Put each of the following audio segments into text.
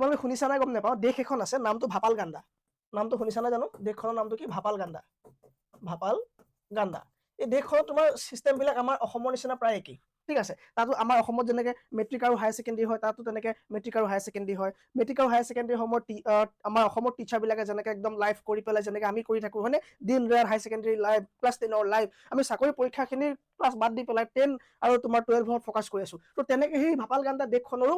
তোমালোকে শুনিছা গম নাপাওঁ? দেশ এখন আছে, নামটো ভাপাল গাণ্ডা নামটো শুনিছা জানো? দেশখনৰ নামটো কি? ভাপাল গাণ্ডা ভাপাল গাণ্ডা এই দেশখনত তোমাৰ চিষ্টেমবিলাক আমাৰ অসমৰ নিচিনা প্ৰায় একেই। ঠিক আছে? তাতো আমাৰ অসমত যেনেকে মেট্ৰিক আৰু হায়াৰ ছেকেণ্ডেৰী হয়, তাতো তেনেকে মেট্ৰিক আৰু হায়াৰ ছেকেণ্ডেৰী হয়। মেট্ৰিক আৰু হায়াৰ ছেকেণ্ডেৰী সময়ত আমাৰ অসমৰ টিচাৰবিলাকে যেনেকে একদম লাইভ কৰি পেলাই যেনেকে আমি কৰি থাকো, হয়নে? দিন ৰাত হায়াৰ ছেকেণ্ডেৰী লাইভ ক্লাছ টেনৰ লাইভ আমি চাকৰি পৰীক্ষাখিনিৰ ক্লাছ বাদ দি পেলাই টেন আৰু তোমাৰ টুৱেলভত ফ'কাছ কৰি আছো। তো সেই ভাপাল গাণ্ডা দেশখনৰো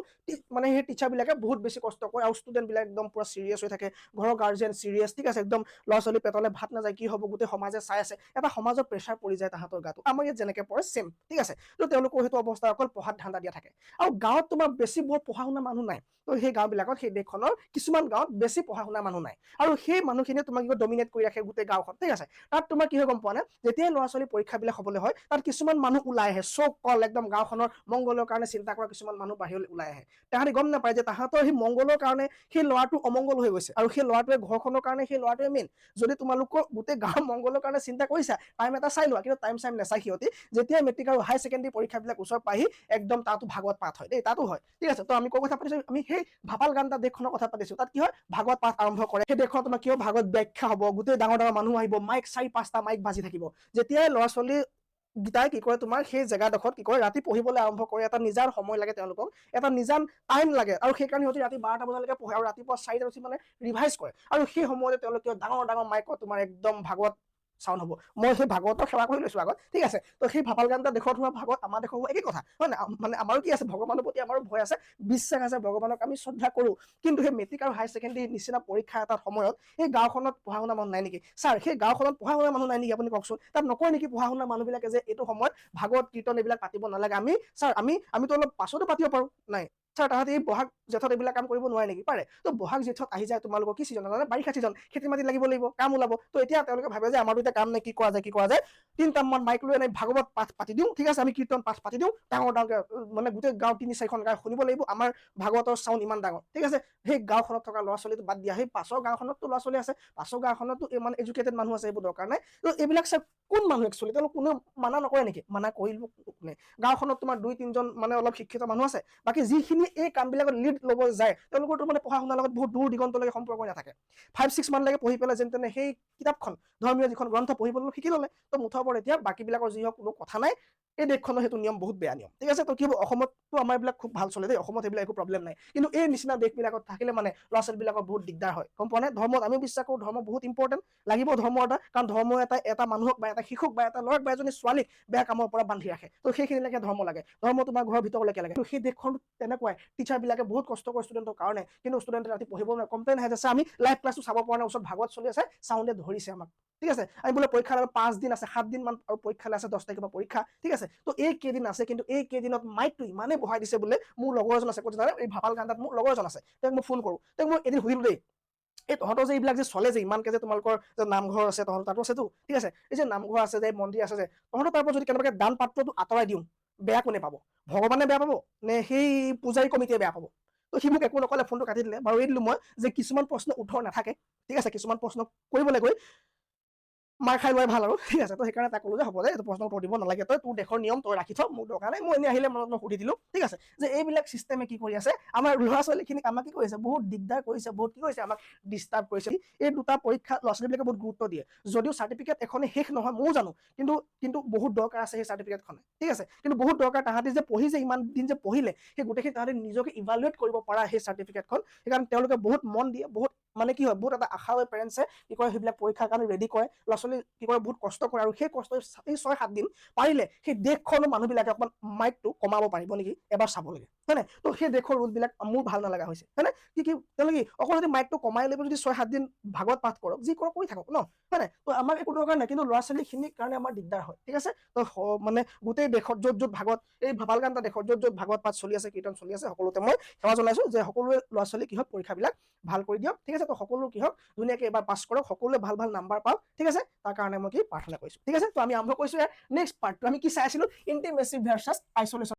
মানে সেই টিচাৰবিলাকে বহুত বেছি কষ্ট কৰে আৰু ষ্টুডেণ্টবিলাক একদম পুৰা চিৰিয়াছ হৈ থাকে। ঘৰৰ গাৰ্জেন চিৰিয়াছ ঠিক আছে, একদম ল'ৰা ছোৱালী পেটলে ভাত নাযায়, কি হ'ব, গোটেই সমাজে চাই আছে। এটা সমাজৰ প্ৰেছাৰ পৰি যায় তাহাঁতৰ গাতো আমাৰ ইয়াত যেনেকে পৰে ছেম ঠিক আছে। তো তেওঁলোকৰ সেইটো অৱস্থা অকল পঢ়াত ধান্দা দিয়া থাকে। আৰু গাঁৱত তোমাৰ বেছি বৰ পঢ়া শুনা মানুহ নাই। তো সেই গাঁওবিলাকত সেই দেশখনৰ কিছুমান গাঁৱত বেছি পঢ়া শুনা মানুহ নাই। আৰু সেই মানুহখিনিয়ে তোমাক ডমিনেট কৰি ৰাখে গোটেই গাঁওখন, ঠিক আছে। তাত তোমাৰ কি হয় গম পোৱা নে? যেতিয়াই ল'ৰা ছোৱালী পৰীক্ষাবিলাক হ'বলৈ হয়, তাত কিছুমান মানুহ ওলাই আহে। চব কল একদম গাঁওখনৰ মংগলৰ কাৰণে চিন্তা কৰা কিছুমান মানুহ বাহিৰলৈ ওলাই আহে। তাহাঁতি গম নাপায় যে তাহাঁতৰ সেই মংগলৰ কাৰণে সেই ল'ৰাটো অমংগল হৈ গৈছে। আৰু সেই ল'ৰাটোৱে ঘৰখনৰ কাৰণে সেই ল'ৰাটোৱে মেইন যদি তোমালোকৰ গোটেই গাঁৱৰ মংগলৰ কাৰণে চিন্তা কৰিছা টাইম এটা চাই লোৱা। কিন্তু টাইম চাইম নাচাই সিহঁতি। যেতিয়া মেট্ৰিক আৰু হায়াৰ ছেকেণ্ডেৰী পৰীক্ষাবিলাক ওচৰ পাহি একদম তাতো ভাগৱত পাঠ হয়। দেই, তাতো হয়। ঠিক আছে, তো আমি কৈ কথা পাতিছো? আমি সেই ভাপাল গাণ্ডা দেশখনৰ কথা পাতিছো। তাত কি হয়? ভাগৱত পাঠ আৰম্ভ কৰে। সেই দেশখনত তোমাৰ কি হয় ভাগৱত ব্যাখ্যা হ'ব? গোটেই ডাঙৰ ডাঙৰ মানুহ আহিব। মাইক চাৰি পাঁচটা মাইক বাজি থাকিব। যেতিয়াই ল'ৰা ছোৱালী গীতাই কি কৰে তোমাৰ, সেই জেগাডোখৰত কি কৰে, ৰাতি পঢ়িবলৈ আৰম্ভ কৰে, এটা নিজান সময় লাগে তেওঁলোকক, এটা নিজান টাইম লাগে আৰু সেইকাৰণে সিহঁতি ৰাতি বাৰটা বজালৈকে পঢ়ে আৰু ৰাতিপুৱা চাৰিটা উঠি মানে ৰিভাইজ কৰে। আৰু সেই সময়তে তেওঁলোকে ডাঙৰ ডাঙৰ মাইকত তোমাৰ একদম ভাগৱত চাউণ্ড হ'ব। মই সেই ভাগৱতৰ সেৱা কৰি লৈছো আগত, ঠিক আছে? তো সেই ভাপাল গানটা দেশত হোৱা ভাগত আমাৰ দেশত হোৱা একেই কথা। হয় নাই আম- মানে আমাৰো কি আছে, ভগৱানৰ প্ৰতি আমাৰো ভয় আছে, বিশ্বাস আছে, ভগৱানক আমি শ্ৰদ্ধা কৰোঁ। কিন্তু সেই মেট্ৰিক আৰু হায়াৰ ছেকেণ্ডেৰী নিচিনা পৰীক্ষা এটাৰ সময়ত সেই গাঁওখনত পঢ়া শুনা মানুহ নাই নেকি? ছাৰ, সেই গাঁওখনত পঢ়া শুনা মানুহ নাই নেকি আপুনি কওকচোন? তাত নকয় নেকি পঢ়া শুনা মানুহবিলাকে যে এইটো সময়ত ভাগৱত কীৰ্তন এইবিলাক পাতিব নালাগে। আমি, ছাৰ, আমি, আমিতো অলপ পাছতো পাতিব পাৰোঁ। নাই ছাৰ তাহাঁতি বহাগ জেঠত এইবিলাক কাম কৰিব নোৱাৰে নেকি? পাৰে। তো বহাগ জেঠত আহি যায় তোমালোকৰ কি ছিজন জানে বাৰিষা ছিজন খেতি মাটি লাগিব লাগিব, কাম ওলাব। তো এতিয়া ভাবে যে আমাৰতো এতিয়া কাম নাই, কি কৰা যায়, কি কৰা যায়? তিনিটামান মাইক লৈ ভাগৱত পাঠ পাতি দিওঁ। ঠিক আছে, আমি কীৰ্তন পাঠ পাতি দিওঁ। ডাঙৰ, ডাঙৰকৈ মানে গোটেই গাঁও তিনি, চাৰিখন গাঁও শুনিব লাগিব। আমাৰ ভাগৱতৰ চাউণ্ড ইমান ডাঙৰ। ঠিক আছে, সেই গাঁওখনত থকা ল'ৰা ছোৱালীটো বাদ দিয়া। সেই পাছৰ গাঁওখনতো ল'ৰা ছোৱালী আছে। পাছৰ গাঁওখনতো ইমান এডুকেটেড মানুহ আছে এইবোৰ দৰকাৰ নাই তো এইবিলাক চাই কোন মানুহ একচুৱেলি তেওঁলোক কোনেও মানা নকৰে নেকি? মানা কৰিলো কোনে? গাঁওখনত তোমাৰ দুই, তিনিজন মানে অলপ শিক্ষিত মানুহ আছে। বাকী যিখিনি এই কামবিলাকত লিড ল'ব যায়, তেওঁলোকৰতো মানে পঢ়া শুনাৰ লগত বহুত দূৰ দিগন্তলৈকে সম্পৰ্ক নাথাকে। ফাইভ ছিক্স মানলৈকে পঢ়ি পেলাই যেন তেনে সেই কিতাপখন, ধৰ্মীয় যিখন গ্ৰন্থ পঢ়িবলৈ শিকি ল'লে, তো মুঠৰ ওপৰত এতিয়া বাকীবিলাকৰ যি হওক কোনো কথা নাই। এই দেশখনৰ সেইটো নিয়ম বহুত বেয়া নিয়ম। ঠিক আছে, তো কি হ'ব? অসমততো আমাৰ এইবিলাক খুব ভালো চলে দেই। অসমত এইবিলাক একো প্ৰব্লেম নাই। কিন্তু এই নিচিনা দেশবিলাকত থাকিলে মানে ল'ৰা ছোৱালীবিলাকৰ বহুত দিগদাৰ হয়। গম পোৱা নাই ধৰ্মত আমিও বিশ্বাস কৰোঁ, ধৰ্ম বহুত ইম্পৰ্টেণ্ট লাগিব ধৰ্ম এটা, কাৰণ ধৰ্ম এটা এটা মানুহক বা এটা শিশুক বা এটা ল'ৰাক বা এজনী ছোৱালীক বেয়া কামৰ পৰা বান্ধি ৰাখে। তো সেইখিনিলৈকে ধৰ্ম লাগে। ধৰ্ম তোমাৰ ঘৰৰ ভিতৰলৈকে লাগে। তো সেই দেশখন তেনেকুৱাই। টিচাৰবিলাকে বহুত কষ্ট কৰে ষ্টুডেণ্টৰ কাৰণে। কিন্তু ষ্টুডেণ্টে ৰাতি পঢ়িব নোৱাৰে। কমপ্লেইন আহে যে আমি লাইভ ক্লাছটো চাব পৰা নাই। ওচৰত ভাগৱত চলি আছে। চাউণ্ডে ধৰিছে আমাক। ঠিক আছে? আমি বোলে পৰীক্ষা আৰু পাঁচ দিন আছে, সাত দিন মান আৰু পৰীক্ষালৈ আছে, দহ তাৰিখৰ পৰা ঠিক আছে? তো এই কেইদিন আছে, কিন্তু এই কেইদিনত মাইকটো ইমানেই বহাই দিছে বোলে, মোৰ লগৰ এজন আছে, ক'ত এই ভাপাল গান্ধাত মোৰ লগৰ এজন আছে। তেওঁক মই ফোন কৰোঁ। তেওঁক মই এদিন সুধিলোঁ দেই, এই তহঁতৰ যে এইবিলাক যে চলে যে, ইমানকে যে তোমালোকৰ যে নামঘৰ আছে, তহঁতৰ তাতো আছেতো, ঠিক আছে? এই যে নামঘৰ আছে যে, মন্দিৰ আছে যে, তহঁতৰ তাৰ পৰা যদি কেনেবাকৈ দান পাত্ৰটো আঁতৰাই দিওঁ, বেয়া কোনে পাব? ভগৱানে বেয়া পাব? নে সেই পূজাৰী কমিটিয়ে বেয়া পাব? তো সি মোক একো নকলে, ফোনটো কাটি দিলে। বাৰু এই দিলোঁ মই যে কিছুমান প্ৰশ্ন উত্তৰ নাথাকে, ঠিক আছে? কিছুমান প্ৰশ্ন কৰিবলৈ গৈ। মাৰ খাই লোৱাই ভালো আৰু। ঠিক আছে, তো সেইকাৰণে তাক ক'লো যে হ'ব দে, এইটো প্ৰশ্ন উত্তৰ দিব নালাগে, তই তোৰ দেশৰ নিয়ম তই ৰাখি থ, মোৰ দৰকাৰ নাই, মই এনেই আহিলে মনত মই সুধি দিলোঁ, ঠিক আছে, যে এইবিলাক চিষ্টেমে কি কৰি আছে, আমাৰ ল'ৰা ছোৱালীখিনিক আমাক কি কৰিছে, বহুত দিগদাৰ কৰিছে, বহুত কি কৰিছে, আমাক ডিষ্টাৰ্ব কৰিছে, এই দুটা পৰীক্ষা ল'ৰা ছোৱালীবিলাকে বহুত গুৰুত্ব দিয়ে, যদিও চাৰ্টিফিকেট এখনে শেষ নহয়, ময়ো জানো, কিন্তু কিন্তু বহুত দৰকাৰ আছে সেই চাৰ্টিফিকেটখনে ঠিক আছে, কিন্তু বহুত দৰকাৰ তাহাঁতি যে পঢ়িছে ইমান দিন যে পঢ়িলে, সেই গোটেইখিনি তাহাঁতি নিজকে ইভালুৱেট কৰিব পৰা সেই চাৰ্টিফিকেটখন সেইকাৰণে তেওঁলোকে বহুত মন দিয়ে, বহুত মানে কি হয় বহুত এটা আশা হয় পেৰেণ্টছে কি কৰে সেইবিলাক পৰীক্ষাৰ কাৰণে ৰেডি কৰে। ল'ৰা ছোৱালী কি কৰে বহুত কষ্ট কৰে আৰু সেই কষ্ট এই ছয় সাত দিন পাৰিলে সেই দেশখনৰ মানুহবিলাকে অকণমান মাইকটো কমাব পাৰিব নেকি এবাৰ চাব লাগে। হয় নাই তো সেই দেশৰ ৰুলবিলাক মোৰ ভাল নালাগা হৈছে। হয় নাই কি কি তেওঁলোকে অকল যদি মাইকটো কমাই ল'ব যদি ছয় সাত দিন ভাগৱত পাঠ কৰক যি কৰক কৰি থাকক ন। হয় নাই তো আমাৰ একো দৰকাৰ নাই কিন্তু ল'ৰা ছোৱালীখিনিৰ কাৰণে আমাৰ দিগদাৰ হয়। ঠিক আছে? তো মানে গোটেই দেশত য'ত য'ত ভাগৱত এই ভাপালগান্তা দেশত য'ত য'ত ভাগৱত পাঠ চলি আছে কীৰ্তন চলি আছে সকলোতে মই সেৱা জনাইছোঁ যে সকলোৱে ল'ৰা ছোৱালী কি হওক পৰীক্ষাবিলাক ভাল কৰি দিয়ক। ঠিক আছে তো সকলো কি হওক, ধুনীয়াকৈ এবাৰ পাছ কৰক, সকলোৱে ভালো ভালো নাম্বাৰ পাওক, ঠিক আছে? তাৰ কাৰণে মই কি প্ৰাৰ্থনা কৰিছোঁ। ঠিক আছে? তো আমি আৰম্ভ কৰিছোঁ নেক্সট পাৰ্টটো আমি কি চাই আছিলোঁ? Intimacy versus isolation